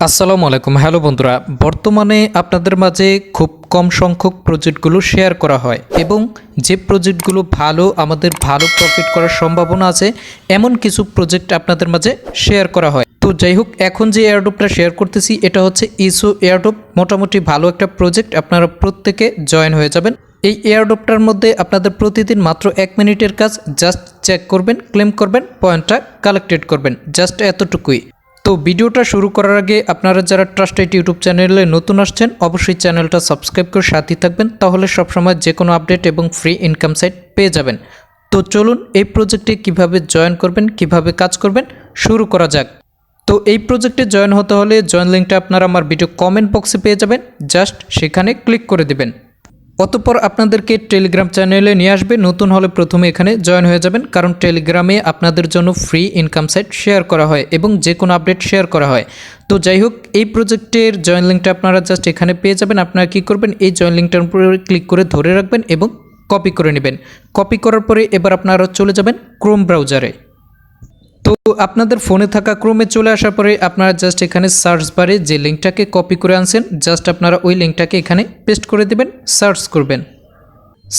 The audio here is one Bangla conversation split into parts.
আসসালামু আলাইকুম। হ্যালো বন্ধুরা, বর্তমানে আপনাদের মাঝে খুব কম সংখ্যক প্রজেক্টগুলো শেয়ার করা হয় এবং যে প্রজেক্টগুলো ভালো, আমাদের ভালো প্রফিট করার সম্ভাবনা আছে, এমন কিছু প্রজেক্ট আপনাদের মাঝে শেয়ার করা হয়। তো যাই হোক, এখন যে এয়ারডোপটা শেয়ার করতেছি, এটা হচ্ছে ইসো এয়ারডোপ মোটামুটি ভালো একটা প্রজেক্ট আপনারা প্রত্যেকে জয়েন হয়ে যাবেন। এই এয়ারডোপটার মধ্যে আপনাদের প্রতিদিন মাত্র এক মিনিটের কাজ জাস্ট চেক করবেন ক্লেম করবেন পয়েন্টটা কালেক্টেড করবেন জাস্ট এতটুকুই। তো ভিডিওটা শুরু করার আগে আপনারা যারা ট্রাস্টেড ইউটিউব চ্যানেলে নতুন আসছেন, অবশ্যই চ্যানেলটা সাবস্ক্রাইব করে সাথে থাকবেন, তাহলে সবসময় যে কোনো আপডেট এবং ফ্রি ইনকাম সাইট পেয়ে যাবেন। তো চলুন এই প্রজেক্টে কীভাবে জয়েন করবেন, কীভাবে কাজ করবেন, শুরু করা যাক। তো এই প্রজেক্টে জয়েন হতে হলে জয়েন লিঙ্কটা আপনারা আমার ভিডিও কমেন্ট বক্সে পেয়ে যাবেন জাস্ট সেখানে ক্লিক করে দিবেন। অতঃপর আপনাদেরকে টেলিগ্রাম চ্যানেলে নিয়ে আসবে। নতুন হলে প্রথমে এখানে জয়েন হয়ে যাবেন, কারণ টেলিগ্রামে আপনাদের জন্য ফ্রি ইনকাম সাইট শেয়ার করা হয় এবং যে কোনো আপডেট শেয়ার করা হয়। তো যাই হোক, এই প্রজেক্টের জয়েন লিঙ্কটা আপনারা জাস্ট এখানে পেয়ে যাবেন। আপনারা কী করবেন? এই জয়েন লিঙ্কটার উপরে ক্লিক করে ধরে রাখবেন এবং কপি করে নেবেন। কপি করার পরে এবার আপনারা চলে যাবেন ক্রোম ব্রাউজারে তো আপনাদের ফোনে থাকা ক্রোমে চলে আসার পরে আপনারা জাস্ট এখানে সার্চ বারে যে লিঙ্কটাকে কপি করে আনছেন জাস্ট আপনারা ওই লিঙ্কটাকে এখানে পেস্ট করে দেবেন সার্চ করবেন।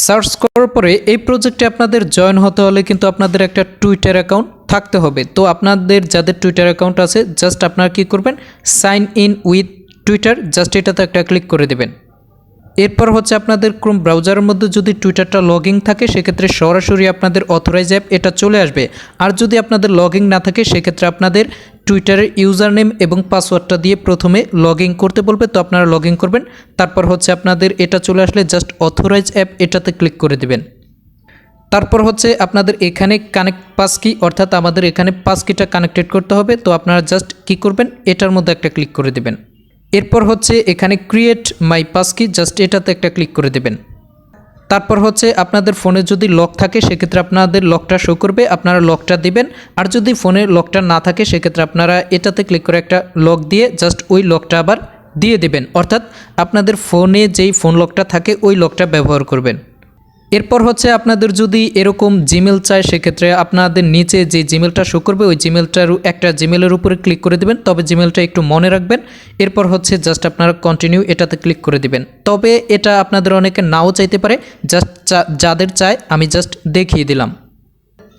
সার্চ করার পরে এই প্রজেক্টে আপনাদের জয়েন হতে হলে কিন্তু আপনাদের একটা টুইটার অ্যাকাউন্ট থাকতে হবে। তো আপনাদের যাদের টুইটার অ্যাকাউন্ট আছে জাস্ট আপনারা কী করবেন sign in with Twitter just এটাতে একটা ক্লিক করে দেবেন। এরপর হচ্ছে আপনাদের ক্রোম ব্রাউজারের মধ্যে যদি টুইটারটা লগিং থাকে, সেক্ষেত্রে সরাসরি আপনাদের অথরাইজ অ্যাপ এটা চলে আসবে। আর যদি আপনাদের লগিং না থাকে, সেক্ষেত্রে আপনাদের টুইটারের ইউজার নেম এবং পাসওয়ার্ডটা দিয়ে প্রথমে লগইন করতে বলবে। তো আপনারা লগইন করবেন। তারপর হচ্ছে আপনাদের এটা চলে আসলে জাস্ট অথরাইজ অ্যাপ এটাতে ক্লিক করে দেবেন। তারপর হচ্ছে আপনাদের এখানে কানেক্ট পাস কি অর্থাৎ আমাদের এখানে পাস কিটা কানেক্টেড করতে হবে। তো আপনারা জাস্ট কি করবেন? এটার মধ্যে একটা ক্লিক করে দেবেন। এরপর হচ্ছে এখানে create my passkey just এটাতে একটা ক্লিক করে দেবেন। তারপর হচ্ছে আপনাদের ফোনে যদি লক থাকে, সেক্ষেত্রে আপনাদের লকটা শো করবে, আপনারা লকটা দিবেন। আর যদি ফোনে লকটা না থাকে, সেক্ষেত্রে আপনারা এটাতে ক্লিক করে একটা লক দিয়ে জাস্ট ওই লকটা আবার দিয়ে দেবেন। অর্থাৎ আপনাদের ফোনে যেই ফোন লকটা থাকে, ওই লকটা ব্যবহার করবেন। এরপর হচ্ছে আপনাদের যদি এরকম জিমেল চায়, সেক্ষেত্রে আপনাদের নিচে যে জিমেলটা শো করবে, ওই জিমেলটার একটা জিমেলের উপরে ক্লিক করে দেবেন। তবে জিমেলটা একটু মনে রাখবেন। এরপর হচ্ছে জাস্ট আপনারা কন্টিনিউ এটাতে ক্লিক করে দিবেন। তবে এটা আপনাদের অনেকে নাও চাইতে পারে। জাস্ট যাদের চায়, আমি জাস্ট দেখিয়ে দিলাম।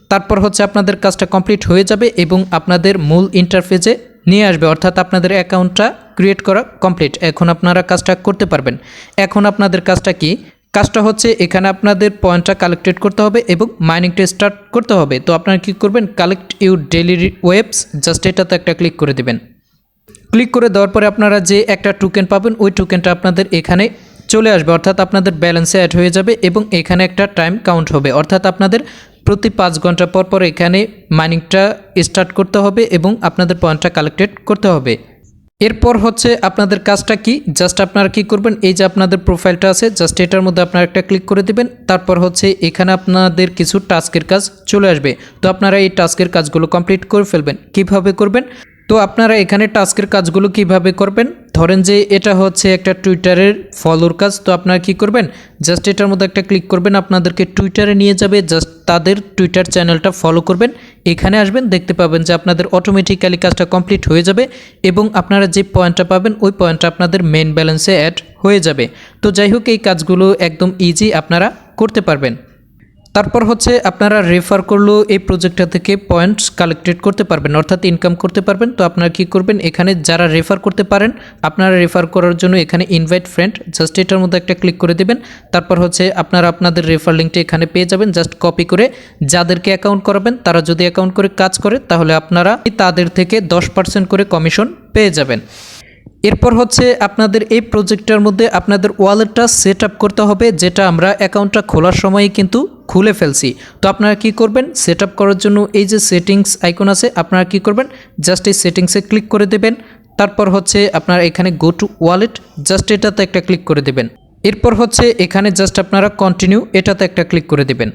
তারপর হচ্ছে আপনাদের কাজটা কমপ্লিট হয়ে যাবে এবং আপনাদের মূল ইন্টারফেসে নিয়ে আসবে। অর্থাৎ আপনাদের অ্যাকাউন্টটা ক্রিয়েট করা কমপ্লিট এখন আপনারা কাজটা করতে পারবেন। এখন আপনাদের কাজটা কি? কাজটা হচ্ছে এখানে আপনাদের পয়েন্টটা কালেক্টেড করতে হবে এবং মাইনিংটা স্টার্ট করতে হবে। তো আপনারা কী করবেন? Collect you daily waves, just এটাতে একটা ক্লিক করে দেবেন। ক্লিক করে দেওয়ার পরে আপনারা যে একটা টোকেন পাবেন, ওই টোকেনটা আপনাদের এখানে চলে আসবে। অর্থাৎ আপনাদের ব্যালেন্সে অ্যাড হয়ে যাবে এবং এখানে একটা টাইম কাউন্ট হবে। অর্থাৎ আপনাদের প্রতি পাঁচ ঘণ্টা পর পর এখানে মাইনিংটা স্টার্ট করতে হবে এবং আপনাদের পয়েন্টটা কালেক্টেড করতে হবে। এরপর হচ্ছে আপনাদের কাজটা কি? জাস্ট আপনারা কি করবেন? এই যে আপনাদের প্রোফাইলটা আছে জাস্ট এটার মধ্যে আপনারা একটা ক্লিক করে দেবেন। তারপর হচ্ছে এখানে আপনাদের কিছু টাস্কের কাজ চলে আসবে। তো আপনারা এই টাস্কের কাজগুলো কমপ্লিট করে ফেলবেন। কীভাবে করবেন? তো আপনারা এখানে টাস্কের কাজগুলো কীভাবে করবেন? ধরেন যে এটা হচ্ছে একটা টুইটারের ফলোর কাজ, তো আপনারা কি করবেন? জাস্ট এটার মধ্যে একটা ক্লিক করবেন, আপনাদেরকে টুইটারে নিয়ে যাবে, জাস্ট তাদের টুইটার চ্যানেলটা ফলো করবেন, এখানে আসবেন, দেখতে পাবেন যে আপনাদের অটোমেটিক্যালি কাজটা কমপ্লিট হয়ে যাবে এবং আপনারা যে পয়েন্টটা পাবেন, ওই পয়েন্টটা আপনাদের মেন ব্যালেন্সে অ্যাড হয়ে যাবে। তো যাই হোক, এই কাজগুলো একদম ইজি আপনারা করতে পারবেন। তারপর হচ্ছে আপনারা রেফার করলেও এই প্রজেক্টটা থেকে পয়েন্টস কালেক্টেড করতে পারবেন, অর্থাৎ ইনকাম করতে পারবেন। তো আপনারা কি করবেন? এখানে যারা রেফার করতে পারেন, আপনারা রেফার করার জন্য এখানে ইনভাইট ফ্রেন্ড জাস্ট এটার মধ্যে একটা ক্লিক করে দেবেন। তারপর হচ্ছে আপনারা আপনাদের রেফার লিঙ্কটা এখানে পেয়ে যাবেন জাস্ট কপি করে যাদেরকে অ্যাকাউন্ট করাবেন, তারা যদি অ্যাকাউন্ট করে কাজ করে, তাহলে আপনারা তাদের থেকে দশ পার্সেন্ট করে কমিশন পেয়ে যাবেন। এরপর হচ্ছে আপনাদের এই প্রজেক্টটার মধ্যে আপনাদের ওয়ালেটটা সেট করতে হবে, যেটা আমরা অ্যাকাউন্টটা খোলার সময়ই কিন্তু খুলে ফেলছি। তো আপনারা কি করবেন? সেট করার জন্য এই যে সেটিংস আইকন আছে, আপনারা কি করবেন? জাস্ট এই সেটিংসে ক্লিক করে দেবেন। তারপর হচ্ছে আপনার এখানে গো টু ওয়ালেট জাস্ট এটাতে একটা ক্লিক করে দেবেন। এরপর হচ্ছে এখানে জাস্ট আপনারা কন্টিনিউ এটাতে একটা ক্লিক করে দেবেন।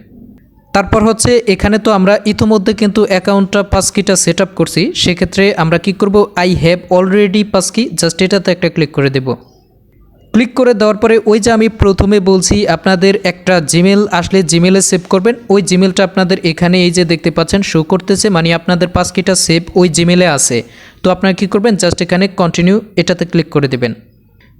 তারপর হচ্ছে এখানে তো আমরা ইতোমধ্যে কিন্তু অ্যাকাউন্টটা পাসকিটা সেট আপ করছি। সেক্ষেত্রে আমরা কি করব? I have already passkey just এটাতে একটা ক্লিক করে দেব। ক্লিক করে দেওয়ার পরে ওই যে আমি প্রথমে বলছি, আপনাদের একটা জিমেল আসলে জিমেলে সেভ করবেন। ওই জিমেলটা আপনাদের এখানে এই যে দেখতে পাচ্ছেন শো করতেছে মানে আপনাদের পাসকিটা সেভ ওই জিমেলে আছে। তো আপনারা কী করবেন জাস্ট এখানে কন্টিনিউ এটাতে ক্লিক করে দেবেন।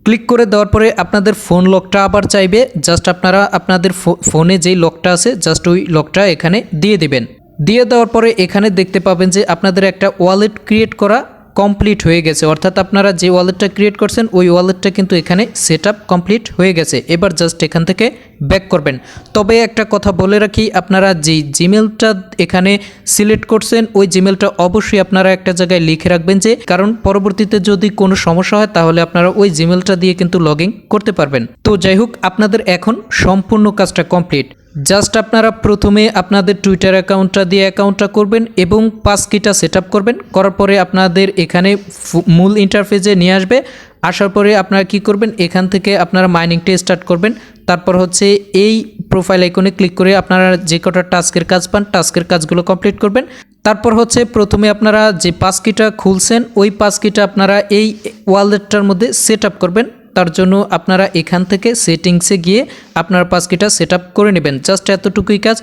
ক্লিক করে দেওয়ার পরে আপনাদের ফোন লকটা আবার চাইবে জাস্ট আপনারা আপনাদের ফোনে যেই লকটা আছে জাস্ট ওই লকটা এখানে দিয়ে দিবেন। দিয়ে দেওয়ার পরে এখানে দেখতে পাবেন যে আপনাদের একটা ওয়ালেট ক্রিয়েট করা কমপ্লিট হয়ে গেছে। অর্থাৎ আপনারা যে ওয়ালেটটা ক্রিয়েট করছেন, ওই ওয়ালেটটা কিন্তু এখানে সেট কমপ্লিট হয়ে গেছে। এবার জাস্ট এখান থেকে ব্যাক করবেন। তবে একটা কথা বলে রাখি, আপনারা যেই জিমেলটা এখানে সিলেক্ট করছেন, ওই জিমেলটা অবশ্যই আপনারা একটা জায়গায় লিখে রাখবেন যে, কারণ পরবর্তীতে যদি কোনো সমস্যা হয়, তাহলে আপনারা ওই জিমেলটা দিয়ে কিন্তু লগ করতে পারবেন। তো যাই হোক, আপনাদের এখন সম্পূর্ণ কাজটা কমপ্লিট জাস্ট আপনারা প্রথমে আপনাদের টুইটার অ্যাকাউন্টটা দিয়ে অ্যাকাউন্টটা করবেন এবং পাসকিটা সেট করবেন। করার পরে আপনাদের এখানে মূল ইন্টারফেসে নিয়ে আসবে। আসার পরে আপনারা কি করবেন? এখান থেকে আপনারা মাইনিংটা স্টার্ট করবেন। তারপর হচ্ছে এই প্রোফাইল আইকনে ক্লিক করে আপনারা যে কটা টাস্কের কাজ পান, টাস্কের কাজগুলো কমপ্লিট করবেন। তারপর হচ্ছে প্রথমে আপনারা যে পাসকিটা খুলছেন, ওই পাসকিটা আপনারা এই ওয়ালেটটার মধ্যে সেট করবেন। তার জন্য আপনারা এখান থেকে সেটিংসে গিয়ে আপনার পাসকিটা সেট করে নেবেন। জাস্ট এতটুকুই কাজ।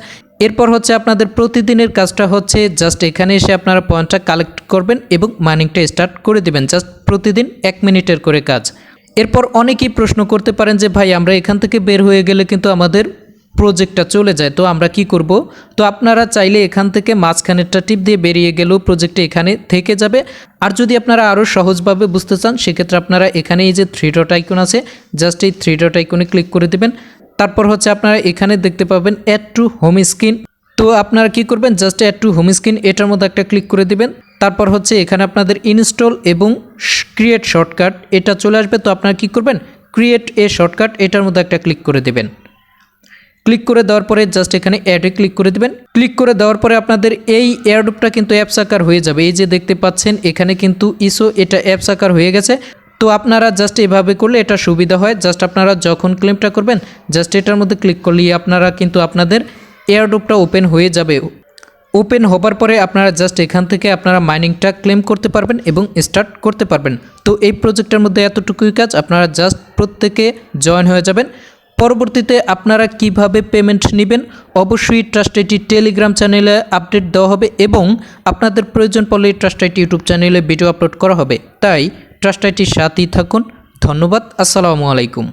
এরপর হচ্ছে আপনাদের প্রতিদিনের কাজটা হচ্ছে জাস্ট এখানে এসে আপনারা পয়েন্টটা কালেক্ট করবেন এবং মাইনিংটা স্টার্ট করে দেবেন। জাস্ট প্রতিদিন এক মিনিটের করে কাজ। এরপর অনেকেই প্রশ্ন করতে পারেন যে, ভাই, আমরা এখান থেকে বের হয়ে গেলে কিন্তু আমাদের প্রজেক্টটা চলে যায়, তো আমরা কি করব? তো আপনারা চাইলে এখান থেকে মাঝখানেরটা টিপ দিয়ে বেরিয়ে গেলেও প্রজেক্টটা এখানে থেকে যাবে। আর যদি আপনারা আরও সহজভাবে বুঝতে চান, সেক্ষেত্রে আপনারা এখানে এই যে থ্রি ডট আইকন আছে জাস্ট এই থ্রি ডট আইকনে ক্লিক করে দেবেন। তারপর হচ্ছে আপনারা এখানে দেখতে পাবেন অ্যাড টু হোম স্ক্রিন তো আপনারা কি করবেন? Just add to home screen এটার মধ্যে একটা ক্লিক করে দিবেন। তারপর হচ্ছে এখানে আপনাদের ইনস্টল এবং ক্রিয়েট শর্টকাট এটা চলে আসবে। তো আপনারা কি করবেন? ক্রিয়েট এ শর্টকাট এটার মধ্যে একটা ক্লিক করে দেবেন। ক্লিক করে দেওয়ার পরে জাস্ট এখানে অ্যাডে ক্লিক করে দেবেন। ক্লিক করে দেওয়ার পরে আপনাদের এই এয়ারড্রপটা কিন্তু অ্যাপস আকার হয়ে যাবে। এই যে দেখতে পাচ্ছেন, এখানে কিন্তু ইসো এটা অ্যাপস আকার হয়ে গেছে। তো আপনারা জাস্ট এভাবে করলে এটা সুবিধা হয়। জাস্ট আপনারা যখন ক্লেমটা করবেন, জাস্ট এটার মধ্যে ক্লিক করলেই আপনারা কিন্তু আপনাদের এয়ারড্রপটা ওপেন হয়ে যাবে। ওপেন হবার পরে আপনারা জাস্ট এখান থেকে আপনারা মাইনিংটা ক্লেম করতে পারবেন এবং স্টার্ট করতে পারবেন। তো এই প্রজেক্টের মধ্যে এতটুকুই কাজ। আপনারা জাস্ট প্রত্যেকে জয়েন হয়ে যাবেন। পরবর্তীতে আপনারা কীভাবে পেমেন্ট নেবেন, অবশ্যই ট্রাস্ট আইটি টেলিগ্রাম চ্যানেলে আপডেট দেওয়া হবে এবং আপনাদের প্রয়োজন পড়লে ট্রাস্ট আইটি ইউটিউব চ্যানেলে ভিডিও আপলোড করা হবে। তাই ট্রাস্ট আইটির সাথেই থাকুন। ধন্যবাদ। আসসালামু আলাইকুম।